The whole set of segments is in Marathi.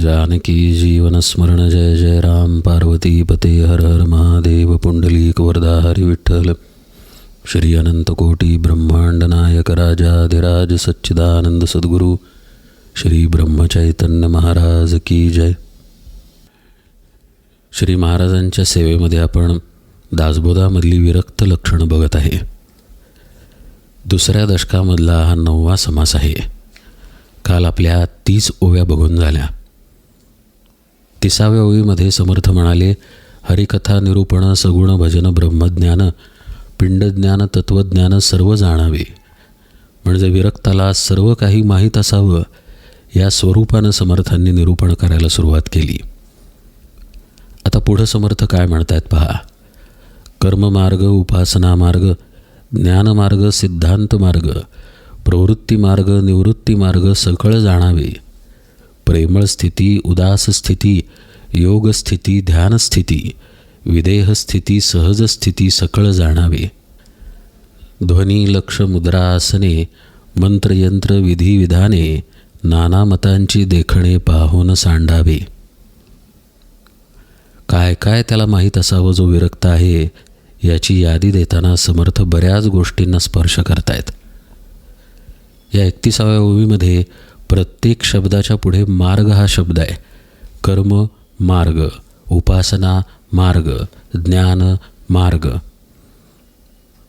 जानकी जीवनस्मरण जय जय राम पार्वती पते हर हर महादेव पुंडलीक वरदा हरिविठ्ठल श्री अनंत कोटी ब्रह्मांड नायक राजाधिराज सच्चिदानंद सद्गुरू श्री ब्रह्मचैतन्य महाराज की जय। श्री महाराजांच्या सेवेमध्ये आपण दासबोधामधली विरक्त लक्षणं बघत आहे. दुसऱ्या दशकामधला हा नववा समास आहे. काल आपल्या तीस ओव्या बघून झाल्या. तिसाव्या ओळीमध्ये समर्थ म्हणाले हरिकथा निरूपण सगुण भजन ब्रह्मज्ञान पिंडज्ञान तत्त्वज्ञान सर्व जाणावे. म्हणजे विरक्ताला सर्व काही माहीत असावं या स्वरूपानं समर्थांनी निरूपण करायला सुरुवात केली. आता पुढं समर्थ काय म्हणतायत पहा. कर्ममार्ग उपासना मार्ग ज्ञानमार्ग सिद्धांत मार्ग प्रवृत्ती मार्ग निवृत्ती मार्ग सकळ जाणावे. प्रेमळ स्थिती उदास स्थिती योगस्थिती ध्यानस्थिती विदेहस्थिती सहजस्थिती सहज स्थिती सकळ जाणावे. ध्वनी लक्ष मुद्रा आसने मंत्रयंत्र विधिविधाने नाना मतांची देखणे पाहून सांडावे. काय काय त्याला माहीत असावं जो विरक्त आहे याची यादी देताना समर्थ बऱ्याच गोष्टींना स्पर्श करतायत. या एकतीसाव्या ओवीमध्ये प्रत्येक शब्दाच्या पुढे मार्ग हा शब्द आहे. कर्म मार्ग. उपासना मार्ग. ज्ञान मार्ग.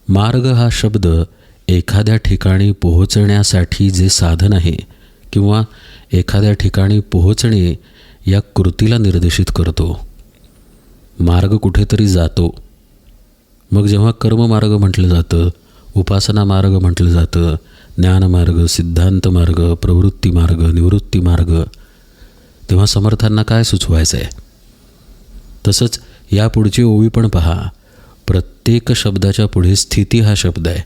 मार्ग हा शब्द एखाद्या ठिकाणी पोहोचण्यासाठी जे साधन आहे किंवा एखाद्या ठिकाणी पोहोचणे या कृतीला निर्देशित करतो. मार्ग कुठेतरी जातो. मग जेव्हा कर्ममार्ग म्हटलं जातं उपासना मार्ग म्हटलं जातं ज्ञानमार्ग सिद्धांत मार्ग प्रवृत्ती मार्ग निवृत्ती मार्ग तेव्हा समर्थांना काय सुचवायचं आहे तसंच या पुढची ओवी पण पहा. प्रत्येक शब्दाच्या पुढे स्थिती हा शब्द आहे.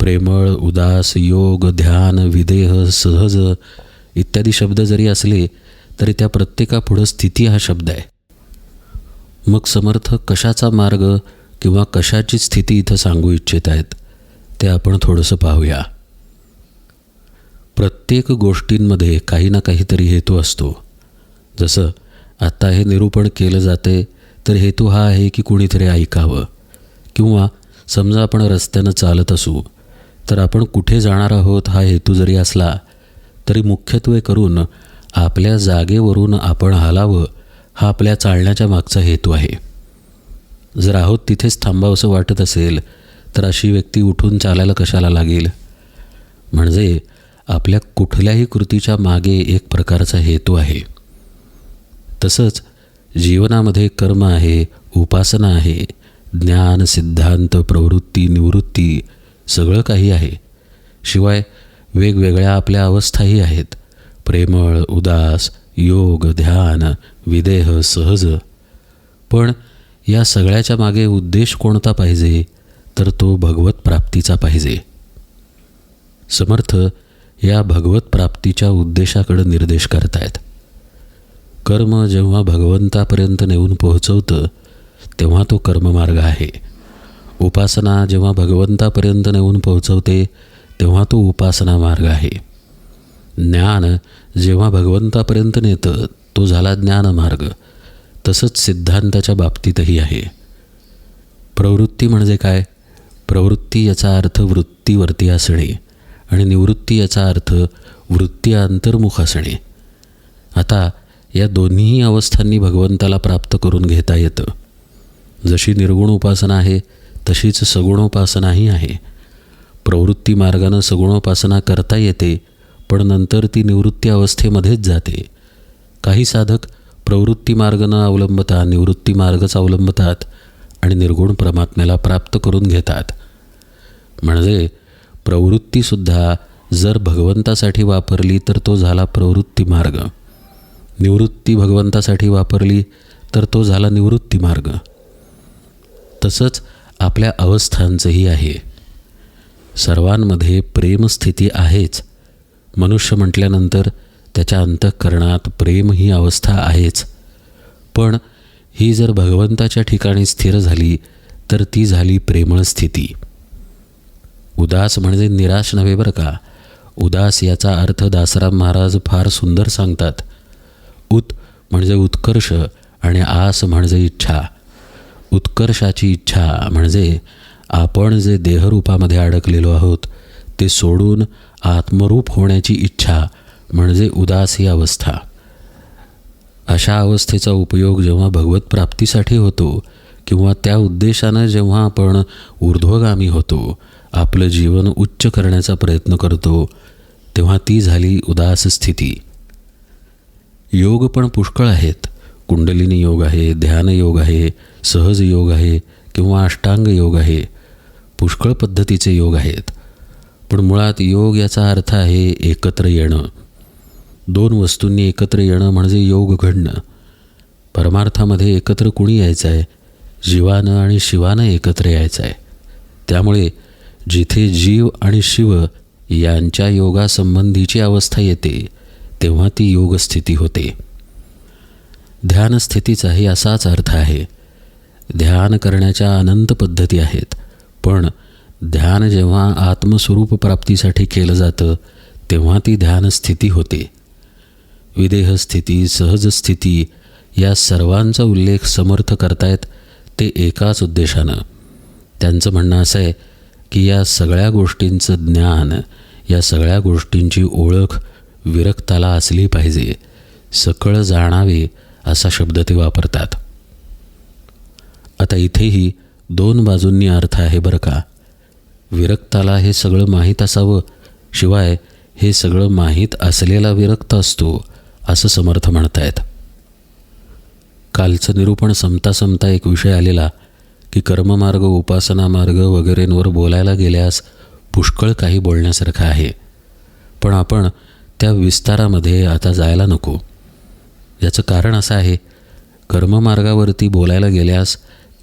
प्रेमळ उदास योग ध्यान विदेह सहज इत्यादी शब्द जरी असले तरी त्या प्रत्येकापुढं स्थिती हा शब्द आहे. मग समर्थ कशाचा मार्ग किंवा कशाची स्थिती इथं सांगू इच्छित आहेत ते आपण थोडंसं पाहूया. प्रत्येक गोष्टींमध्ये काही ना काहीतरी हेतू असतो. जसं आत्ता हे निरूपण केलं जाते तर हेतू हा आहे की कुणीतरी ऐकावं. किंवा समजा आपण रस्त्यानं चालत असू तर आपण कुठे जाणार आहोत हा हेतू जरी असला तरी मुख्यत्वे करून आपल्या जागेवरून आपण हालावं हा आपल्या चालण्याच्या मागचा हेतू आहे. जर आहोत तिथेच थांबावंसं वाटत असेल तर अशी व्यक्ती उठून चालायला कशाला लागेल? म्हणजे आपल्या कुठल्याही कृतीच्या मागे एक प्रकारचा हेतू आहे. तसंच जीवनामध्ये कर्म आहे उपासना आहे ज्ञान सिद्धांत प्रवृत्ती निवृत्ती सगळं काही आहे. शिवाय वेगवेगळ्या आपल्या अवस्थाही आहेत. प्रेमळ उदास योग ध्यान विदेह सहज. पण या सगळ्याच्या मागे उद्देश कोणता पाहिजे? तर तो भगवत प्राप्तीचा पाहिजे. समर्थ या भगवत प्राप्तीच्या उद्देशाकडे निर्देश करतायत. कर्म जेव्हा भगवंतापर्यंत नेऊन पोहोचवतं तेव्हा तो कर्ममार्ग आहे. उपासना जेव्हा भगवंतापर्यंत नेऊन पोहोचवते तेव्हा तो उपासना मार्ग आहे. ज्ञान जेव्हा भगवंतापर्यंत नेतं तो झाला ज्ञानमार्ग तसंच सिद्धांताच्या बाबतीतही आहे. प्रवृत्ती म्हणजे काय? प्रवृत्ती याचा अर्थ वृत्तीवरती असणे. आणि निवृत्ती याचा अर्थ वृत्ती अंतर्मुख असणे आता या दोन्हीही अवस्थांनी भगवंताला प्राप्त करून घेता येतं. जशी निर्गुण उपासना आहे तशीच सगुणोपासनाही आहे. प्रवृत्ती मार्गानं सगुणोपासना करता येते पण नंतर ती निवृत्ती अवस्थेमध्येच जाते. काही साधक प्रवृत्ती मार्ग न अवलंबता निवृत्ती मार्गच अवलंबतात आणि निर्गुण परमात्म्याला प्राप्त करून घेतात. म्हणजे प्रवृत्तीसुद्धा जर भगवंतासाठी वापरली तर तो झाला प्रवृत्ती मार्ग निवृत्ती भगवंतासाठी वापरली तर तो झाला निवृत्ती मार्ग तसंच आपल्या अवस्थांचंही आहे. सर्वांमध्ये प्रेमस्थिती आहेच. मनुष्य म्हटल्यानंतर त्याच्या अंतःकरणात प्रेम ही अवस्था आहेच. पण ही जर भगवंताच्या ठिकाणी स्थिर झाली तर ती झाली प्रेमळ स्थिती. उदास म्हणजे निराश नव्हे बरं का? उदास याचा अर्थ दासराम महाराज फार सुंदर सांगतात. उत म्हणजे उत्कर्ष आणि आस म्हणजे इच्छा. उत्कर्षाची इच्छा म्हणजे आपण जे देहरूपामध्ये अडकलेलो आहोत ते सोडून आत्मरूप होण्याची इच्छा म्हणजे उदास ही अवस्था. अशा अवस्थेचा उपयोग जेव्हा भगवत प्राप्तीसाठी होतो किंवा त्या उद्देशानं जेव्हा आपण ऊर्ध्वगामी होतो आपलं जीवन उच्च करण्याचा प्रयत्न करतो तेव्हा ती झाली उदास स्थिती. योग पण पुष्कळ आहेत. कुंडलिनी योग आहे ध्यान योग आहे सहज योग आहे किंवा अष्टांग योग आहे. पुष्कळ पद्धतीचे योग आहेत. पण मुळात योग याचा अर्थ आहे एकत्र येणं. दोन वस्तूंनी एकत्र येणं म्हणजे योग घडणं. परमार्थामध्ये एकत्र कुणी यायचं आहे जीवानं आणि शिवानं एकत्र यायचं आहे त्यामुळे जिथे जीव आणि शिव यांच्या योगासंबंधीची अवस्था येते तेव्हा ती योगस्थिती होते. ध्यानस्थितीचाही असाच अर्थ आहे. ध्यान करण्याच्या अनंत पद्धती आहेत पण ध्यान जेव्हा आत्मस्वरूप प्राप्तीसाठी केलं जातं तेव्हा ती ध्यानस्थिती होते. विदेहस्थिती सहजस्थिती या सर्वांचा उल्लेख समर्थ करतायत ते एकाच उद्देशानं. त्यांचं म्हणणं असं आहे की या सगळ्या गोष्टींचं ज्ञान या सगळ्या गोष्टींची ओळख विरक्ताला असली पाहिजे. सकळ जाणावे असा शब्द ते वापरतात. आता इथेही दोन बाजूंनी अर्थ आहे बरं का. विरक्ताला हे सगळं माहीत असावं शिवाय हे सगळं माहीत असलेला विरक्त असतो असं समर्थ म्हणतायत. कालचं निरूपण संपता संपता एक विषय आलेला की कर्ममार्ग उपासना मार्ग वगैरेंवर बोलायला गेल्यास पुष्कळ काही बोलण्यासारखं आहे. पण आपण त्या विस्तारामध्ये आता जायला नको. याचं कारण असं आहे कर्ममार्गावरती बोलायला गेल्यास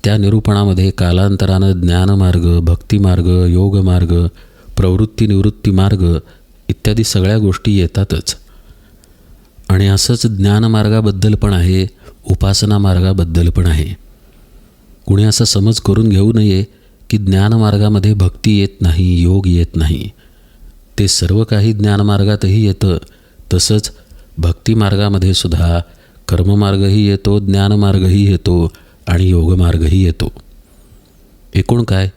त्या निरूपणामध्ये कालांतरानं ज्ञानमार्ग भक्तिमार्ग योगमार्ग प्रवृत्ती निवृत्ती मार्ग इत्यादी सगळ्या गोष्टी येतातच. आणि असंच ज्ञानमार्गाबद्दल पण आहे उपासना मार्गाबद्दल पण आहे. कुणी असा समज करून घेऊ नये की ज्ञानमार्गामध्ये भक्ती येत नाही योग येत नाही. ते सर्व काही ज्ञानमार्गातही येतं. तसंच भक्तिमार्गामध्ये सुद्धा कर्ममार्गही येतो ज्ञानमार्गही येतो आणि योगमार्गही येतो. एकूण काय?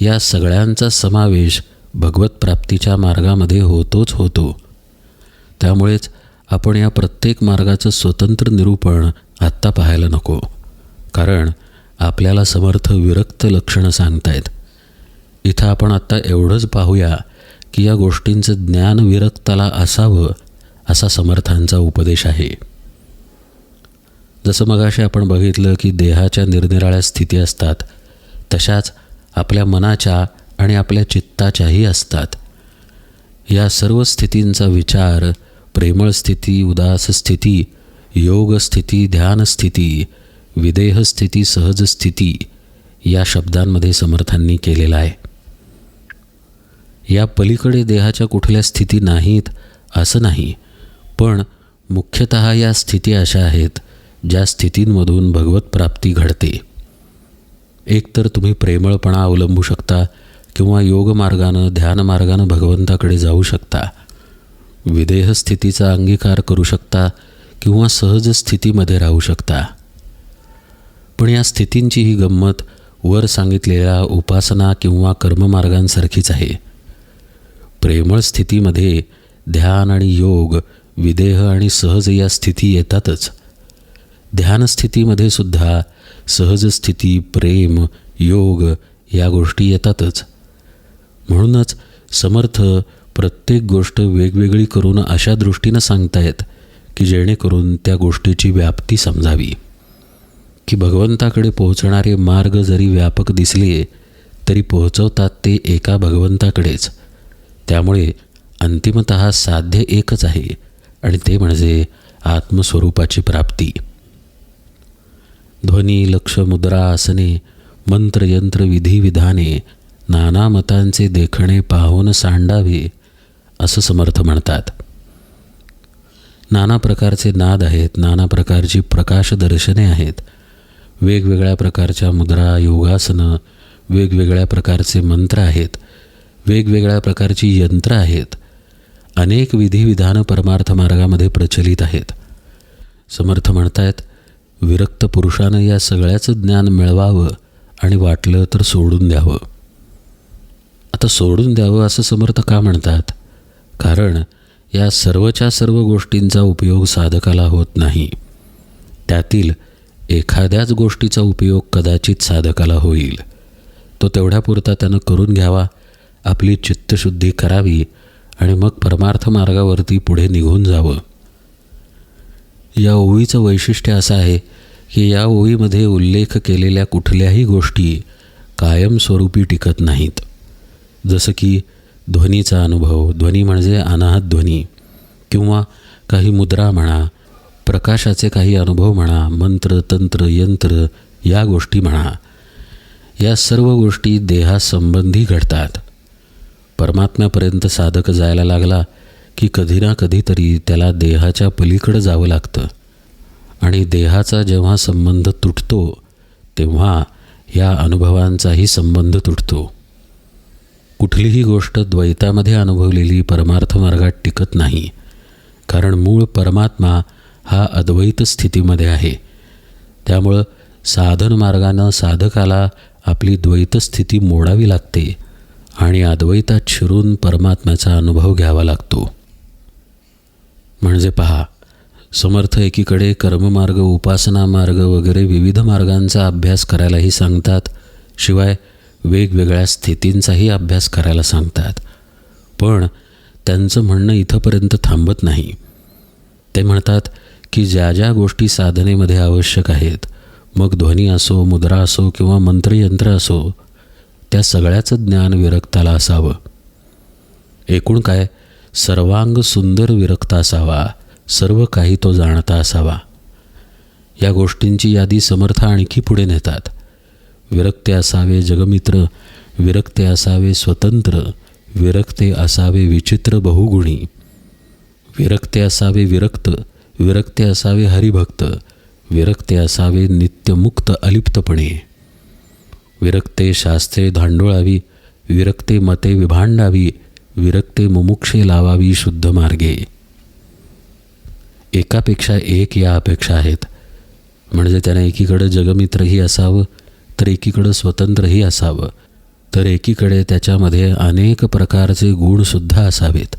या सगळ्यांचा समावेश भगवत प्राप्तीच्या मार्गामध्ये होतोच होतो. त्यामुळेच आपण या प्रत्येक मार्गाचं स्वतंत्र निरूपण आत्ता पाहायला नको. कारण आपल्याला समर्थ विरक्त लक्षणं सांगतायत. इथं आपण आत्ता एवढंच पाहूया की या गोष्टींचं ज्ञान विरक्ताला असावं असा समर्थांचा उपदेश आहे. जसं मगाशी आपण बघितलं की देहाच्या निरनिराळ्या स्थिती असतात तशाच आपल्या मनाच्या आणि आपल्या चित्ताच्याही असतात. या सर्व स्थितींचा विचार प्रेमळ स्थिती उदास स्थिती योग स्थिती ध्यान विदेहस्थिती सहजस्थिती सहज स्थिती या शब्दांमध्ये समर्थांनी केलेला आहे. या पलीकडे देहाच्या कुठल्या स्थिती नाहीत असं नाही पण मुख्यतः या स्थिती अशा आहेत ज्या स्थितींमधून भगवत प्राप्ती घडते. एकतर तुम्ही प्रेमळपणा अवलंबू शकता किंवा योगमार्गानं ध्यानमार्गानं भगवंताकडे जाऊ शकता. विदेह स्थितीचा अंगीकार करू शकता किंवा सहज स्थितीमध्ये राहू शकता. पण या स्थितींची ही गंमत वर सांगितलेल्या उपासना किंवा कर्ममार्गांसारखीच आहे. प्रेमळ स्थितीमध्ये ध्यान आणि योग विदेह आणि सहज या स्थिती येतातच. ध्यानस्थितीमध्ये सुद्धा सहज स्थिती प्रेम योग या गोष्टी येतातच. म्हणूनच समर्थ प्रत्येक गोष्ट वेगवेगळी करून अशा दृष्टीनं सांगतायत की जेणेकरून त्या गोष्टीची व्याप्ती समजावी. की भगवंताकडे पोहोचणारे मार्ग जरी व्यापक दिसले तरी पोहोचवतात ते एका भगवंताकडेच. त्यामुळे अंतिमत साध्य एकच आहे आणि ते म्हणजे आत्मस्वरूपाची प्राप्ती. ध्वनी लक्ष मुद्रा आसने मंत्रयंत्र विधिविधाने नाना मतांचे देखणे पाहून सांडावे असं समर्थ म्हणतात. नाना प्रकारचे नाद आहेत नाना प्रकारची प्रकाशदर्शने आहेत वेगवेगळ्या प्रकारच्या मुद्रा योगासनं वेगवेगळ्या प्रकारचे मंत्र आहेत वेगवेगळ्या प्रकारची यंत्र आहेत अनेक विधिविधानं परमार्थ मार्गामध्ये प्रचलित आहेत. समर्थ म्हणतायत विरक्त पुरुषानं या सगळ्याचं ज्ञान मिळवावं आणि वाटलं तर सोडून द्यावं. आता सोडून द्यावं असं समर्थ का म्हणतात? कारण या सर्वच्या सर्व गोष्टींचा उपयोग साधकाला होत नाही. त्यातील एखाद्याच गोष्टीचा उपयोग कदाचित साधकाला होईल. तो तेवढ्यापुरता त्यानं करून घ्यावा आपली चित्तशुद्धी करावी आणि मग परमार्थ मार्गावरती पुढे निघून जावं. या ओळीचं वैशिष्ट्य असं आहे की या ओळीमध्ये उल्लेख केलेल्या कुठल्याही गोष्टी कायमस्वरूपी टिकत नाहीत. जसं की ध्वनीचा अनुभव ध्वनी म्हणजे अनाहत ध्वनी किंवा काही मुद्रा म्हणा प्रकाशाचे काही अनुभव म्हणा मंत्र तंत्र यंत्र या गोष्टी म्हणा या सर्व गोष्टी देहासंबंधी घडतात. परमात्म्यापर्यंत साधक जायला लागला की कधी ना कधीतरी त्याला देहाच्या पलीकडं जावं लागतं. आणि देहाचा जेव्हा संबंध तुटतो तेव्हा या अनुभवांचाही संबंध तुटतो. कुठलीही गोष्ट द्वैतामध्ये अनुभवलेली परमार्थ मार्गात टिकत नाही. कारण मूळ परमात्मा हा अद्वैत स्थितीमध्ये आहे. त्यामुळं साधन मार्गानं साधकाला आपली द्वैत स्थिती मोडावी लागते आणि अद्वैतात शिरून परमात्म्याचा अनुभव घ्यावा लागतो. म्हणजे पहा समर्थ एकीकडे कर्ममार्ग उपासना मार्ग वगैरे विविध मार्गांचा अभ्यास करायलाही सांगतात शिवाय वेगवेगळ्या स्थितींचाही अभ्यास करायला सांगतात. पण त्यांचं म्हणणं इथंपर्यंत थांबत नाही. ते म्हणतात की ज्या ज्या गोष्टी साधनेमध्ये आवश्यक आहेत मग ध्वनी असो मुद्रा असो किंवा मंत्रयंत्र असो त्या सगळ्याचं ज्ञान विरक्ताला असावं. एकूण काय? सर्वांग सुंदर विरक्त असावा सर्व काही तो जाणता असावा. या गोष्टींची यादी समर्थ आणखी पुढे नेतात. विरक्ते असावे जगमित्र विरक्ते असावे स्वतंत्र विरक्ते असावे विचित्र बहुगुणी. विरक्ते असावे विरक्त विरक्ते असावे हरिभक्त विरक्ते असावे नित्यमुक्त अलिप्तपणे. विरक्ते शास्त्रे धांडोळावी विरक्ते मते विभांडावी विरक्ते मुमुक्षे लावावी शुद्ध मार्गे. एकापेक्षा एक या अपेक्षा आहेत. म्हणजे त्याने एकीकडं जगमित्रही असावं तर एकीकडं स्वतंत्रही असावं. तर एकीकडे त्याच्यामध्ये अनेक प्रकारचे गुणसुद्धा असावेत.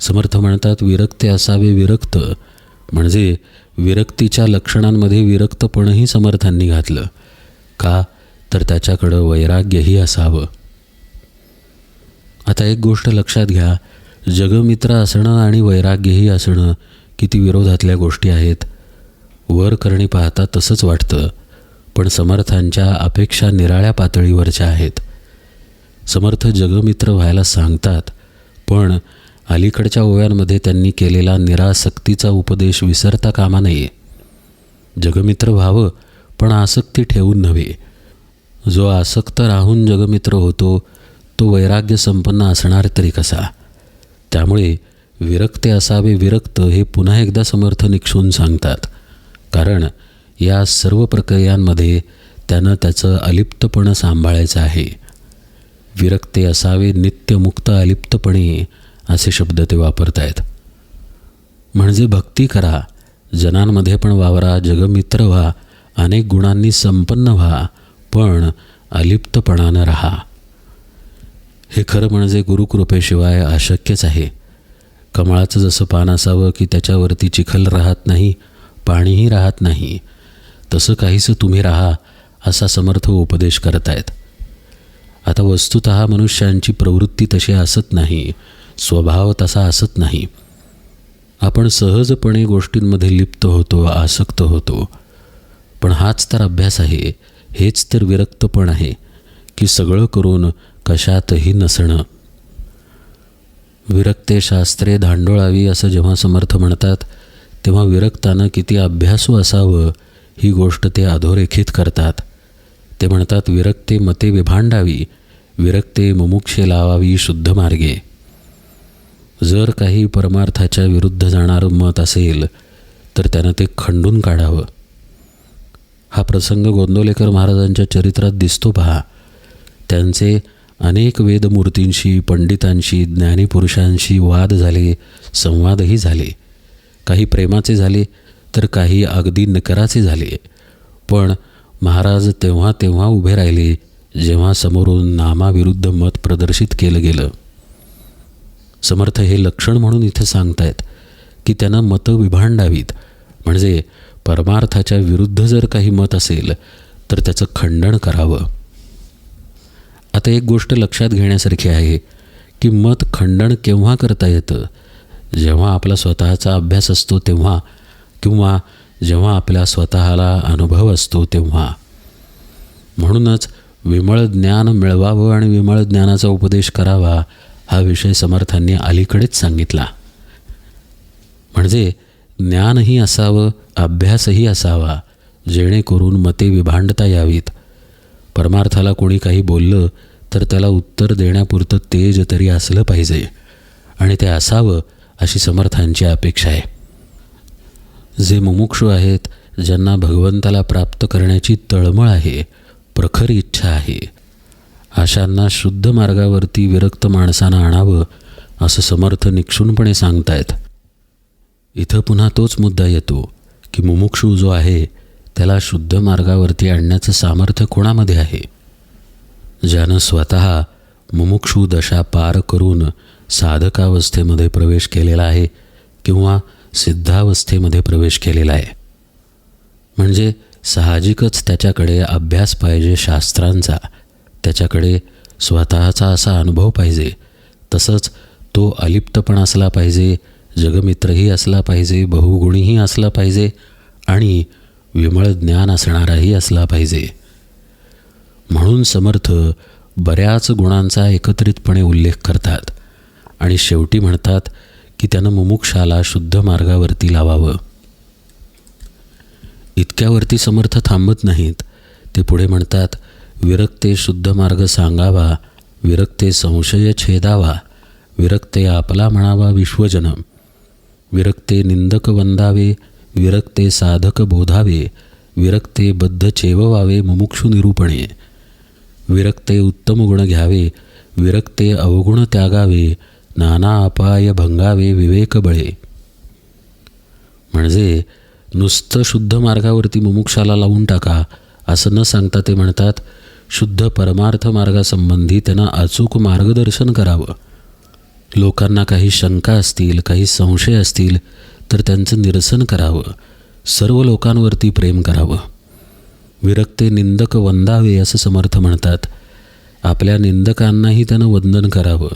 समर्थ म्हणतात विरक्ते असावे विरक्त. म्हणजे विरक्तीच्या लक्षणांमध्ये विरक्तपणही समर्थांनी घातलं. का? तर त्याच्याकडं वैराग्यही असावं. आता एक गोष्ट लक्षात घ्या. जगमित्र असणं आणि वैराग्यही असणं किती विरोधातल्या गोष्टी आहेत. वर करणे पाहता तसंच वाटतं. पण समर्थांच्या अपेक्षा निराळ्या पातळीवरच्या आहेत. समर्थ जगमित्र व्हायला सांगतात. पण अलीकडच्या ओव्यांमध्ये त्यांनी केलेला निरासक्तीचा उपदेश विसरता कामा नये. जगमित्र व्हावं पण आसक्ती ठेवून नव्हे. जो आसक्त राहून जगमित्र होतो तो वैराग्य संपन्न असणार तरी कसा? त्यामुळे विरक्ते असावे विरक्त हे पुन्हा एकदा समर्थ निक्षून सांगतात. कारण या सर्व प्रक्रियांमध्ये त्यानं त्याचं अलिप्तपणं सांभाळायचं आहे. विरक्ते असावे नित्यमुक्त अलिप्तपणे असे शब्द ते वापरत आहेत म्हणजे भक्ती करा जनांमध्ये पण वावरा जगमित्र व्हा अनेक गुणांनी संपन्न व्हा पण अलिप्तपणानं राहा. हे खरं म्हणजे गुरुकृपेशिवाय अशक्यच आहे. कमळाचं जसं पान असावं की त्याच्यावरती चिखल राहत नाही पाणीही राहत नाही तसं काहीसं तुम्ही राहा असा समर्थ उपदेश करतायत. आता वस्तुत मनुष्यांची प्रवृत्ती तशी असत नाही. स्वभाव तसा असत नाही. आपण सहजपणे गोष्टींमध्ये लिप्त होतो आसक्त होतो. पण हाच तर अभ्यास आहे. हेच तर विरक्तपण आहे की सगळं करून कशातही नसणं. विरक्ते शास्त्रे धांडोळावी असं जेव्हा समर्थ म्हणतात तेव्हा विरक्तानं किती अभ्यासू असावं ही गोष्ट ते अधोरेखित करतात. ते म्हणतात विरक्ते मते विभांडावी विरक्ते मुमुक्षे लावावी शुद्ध मार्गे. जर काही परमार्थाच्या विरुद्ध जाणारं मत असेल तर त्यानं ते खंडून काढावं. हा प्रसंग गोंदवलेकर महाराजांच्या चरित्रात दिसतो पहा. त्यांचे अनेक वेदमूर्तींशी पंडितांशी ज्ञानीपुरुषांशी वाद झाले संवादही झाले. काही प्रेमाचे झाले तर काही अगदी नकराचे झाले. पण महाराज तेव्हा तेव्हा उभे राहिले जेव्हा समोरून नामाविरुद्ध मत प्रदर्शित केलं गेलं. समर्थ हे लक्षण म्हणून इथे सांगतायत की त्यांना मतं विभांडावीत. म्हणजे परमार्थाच्या विरुद्ध जर काही मत असेल तर त्याचं खंडन करावं. आता एक गोष्ट लक्षात घेण्यासारखी आहे की मत खंडन केव्हा करता येतं? जेव्हा आपला स्वतःचा अभ्यास असतो तेव्हा किंवा जेव्हा आपल्या स्वतःला अनुभव असतो तेव्हा. म्हणूनच विमळ ज्ञान मिळवावं आणि विमळ ज्ञानाचा उपदेश करावा हा विषय समर्थांनी अलीकडेच सांगितला. म्हणजे ज्ञानही असावं अभ्यासही असावा जेणेकरून मते विभांडता यावीत. परमार्थाला कोणी काही बोललं तर त्याला उत्तर देण्यापुरतं तेज तरी असलं पाहिजे. आणि ते असावं अशी समर्थांची अपेक्षा आहे. जे मुमुक्षू आहेत ज्यांना भगवंताला प्राप्त करण्याची तळमळ आहे प्रखर इच्छा आहे अशांना शुद्ध मार्गावरती विरक्त माणसानं आणावं असं समर्थ निक्षूनपणे सांगतायत. इथं पुन्हा तोच मुद्दा येतो की मुमुक्षू जो आहे त्याला शुद्ध मार्गावरती आणण्याचं सामर्थ्य कोणामध्ये आहे? ज्यानं स्वतः मुमुक्षू दशा पार करून साधकावस्थेमध्ये प्रवेश केलेला आहे किंवा सिद्धावस्थेमध्ये प्रवेश केलेला आहे. म्हणजे साहजिकच त्याच्याकडे अभ्यास पाहिजे शास्त्रांचा त्याच्याकडे स्वतःचा असा अनुभव पाहिजे. तसंच तो अलिप्तपण असला पाहिजे जगमित्रही असला पाहिजे बहुगुणीही असला पाहिजे आणि विमळ ज्ञान असणाराही असला पाहिजे. म्हणून समर्थ बऱ्याच गुणांचा एकत्रितपणे उल्लेख करतात आणि शेवटी म्हणतात की त्यानं मुमुक्षाला शुद्ध मार्गावरती लावावं. इतक्यावरती समर्थ थांबत नाहीत ते पुढे म्हणतात विरक्ते शुद्ध मार्ग सांगावा विरक्ते संशय छेदावा विरक्ते आपला म्हणावा विश्वजन विरक्ते निंदक वंदावे विरक्ते साधक बोधावे विरक्ते बद्ध चेववावे मुमुक्षु निरूपणे. विरक्ते उत्तम गुण घ्यावे विरक्ते अवगुण त्यागावे नाना अपाय भंगावे विवेक बळे. म्हणजे नुसतं शुद्ध मार्गावरती मुमुक्षाला लावून टाका असं न सांगता ते म्हणतात शुद्ध परमार्थ मार्गासंबंधी त्यांना अचूक मार्गदर्शन करावं. लोकांना काही शंका असतील काही संशय असतील तर त्यांचं निरसन करावं. सर्व लोकांवरती प्रेम करावं. विरक्ते निंदक वंदावे असं समर्थ म्हणतात. आपल्या निंदकांनाही त्यानं वंदन करावं.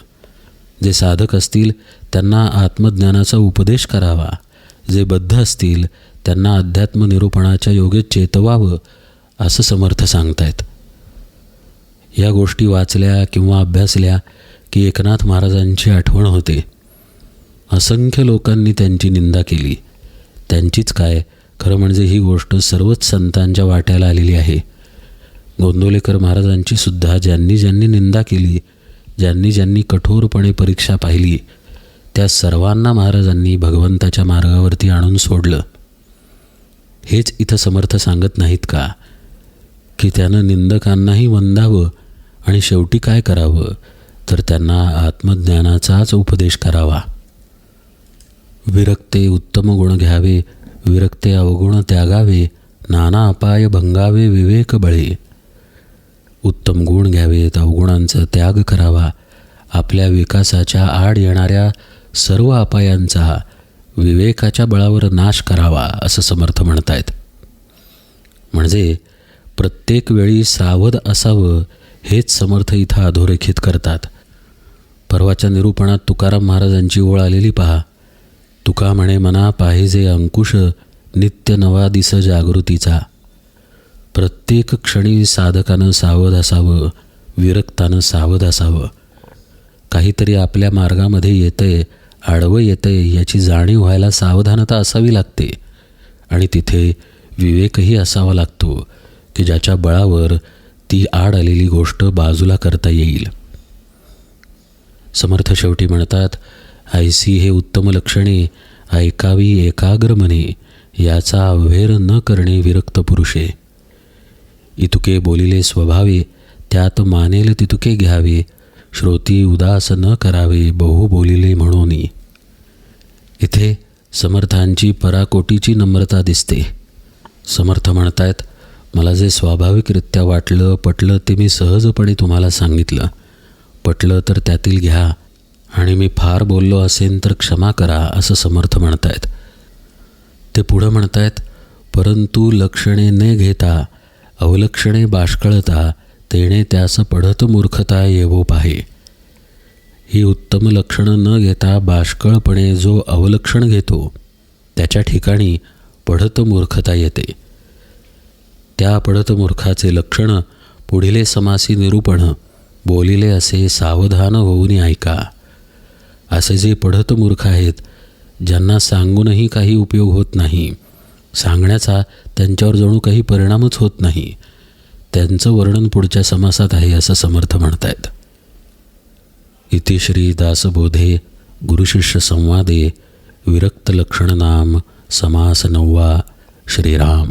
जे साधक असतील त्यांना आत्मज्ञानाचा उपदेश करावा. जे बद्ध असतील त्यांना अध्यात्म निरूपणाच्या योगे चेतवावं असं समर्थ सांगतायत. या गोष्टी वाचल्या किंवा अभ्यासल्या की एकनाथ महाराजांची आठवण होते. असंख्य लोकांनी त्यांची निंदा केली. त्यांचीच काय? खरं म्हणजे ही गोष्ट सर्वच संतांच्या वाट्याला आलेली आहे. गोंदवलेकर महाराजांची सुद्धा ज्यांनी ज्यांनी निंदा केली ज्यांनी ज्यांनी कठोरपणे परीक्षा पाहिली त्या सर्वांना महाराजांनी भगवंताच्या मार्गावरती आणून सोडलं. हेच इथं समर्थ सांगत नाहीत का? की त्यानं निंदकांनाही वंदावं आणि शेवटी काय करावं? तर त्यांना आत्मज्ञानाचाच उपदेश करावा. विरक्ते उत्तम गुण घ्यावे विरक्ते अवगुण त्यागावे नाना अपाय भंगावे विवेक बळे. उत्तम गुण घ्यावेत अवगुणांचा त्याग करावा. आपल्या विकासाच्या आड येणाऱ्या सर्व अपायांचा विवेकाच्या बळावर नाश करावा असं समर्थ म्हणतायत. म्हणजे प्रत्येक वेळी सावध असावं हेच समर्थ इथं अधोरेखित करतात. परवाच्या निरूपणात तुकाराम महाराजांची ओळ आलेली पहा. तुका म्हणे मना पाहिजे अंकुश नित्य नवा दिस जागृतीचा. प्रत्येक क्षणी साधकानं सावध असावं विरक्तानं सावध असावं. काहीतरी आपल्या मार्गामध्ये येतंय आडवं येतंय याची जाणीव व्हायला सावधानता असावी लागते. आणि तिथे विवेकही असावा लागतो की ज्याच्या बळावर ती आड आलेली गोष्ट बाजूला करता येईल. समर्थ शेवटी म्हणतात ऐसी हे उत्तम लक्षणे ऐकावी एकाग्र मने याचा अव्हेर न करणे विरक्त पुरुषे. इतुके बोलिले स्वभावे त्यात मानेल तितुके घ्यावे श्रोती उदास न करावे बहु बोलिले म्हणून. इथे समर्थांची पराकोटीची नम्रता दिसते. समर्थ म्हणतायत मला जे स्वाभाविकरित्या वाटलं पटलं ते मी सहजपणे तुम्हाला सांगितलं. पटलं तर त्यातील घ्या आणि मी फार बोललो असेन तर क्षमा करा असं समर्थ म्हणतायत. ते पुढं म्हणतायत परंतु लक्षणे न घेता अवलक्षणे बाष्कळता तेणे त्यास पढत मूर्खता येवो पाहे. ही उत्तम लक्षणं न घेता बाष्कळपणे जो अवलक्षण घेतो त्याच्या ठिकाणी पढत मूर्खता येते. त्या पडत मूर्खाचे लक्षण पुढिले समासी निरूपण बोलिले असे सावधान होऊन ऐका. असे जे पढत मूर्ख आहेत ज्यांना सांगूनही काही उपयोग होत नाही सांगण्याचा त्यांच्यावर जणू काही परिणामच होत नाही त्यांचं वर्णन पुढच्या समासात आहे असं समर्थ म्हणतायत. इति श्री दासबोधे गुरुशिष्य संवादे विरक्त लक्षणनाम समास नववा श्रीराम.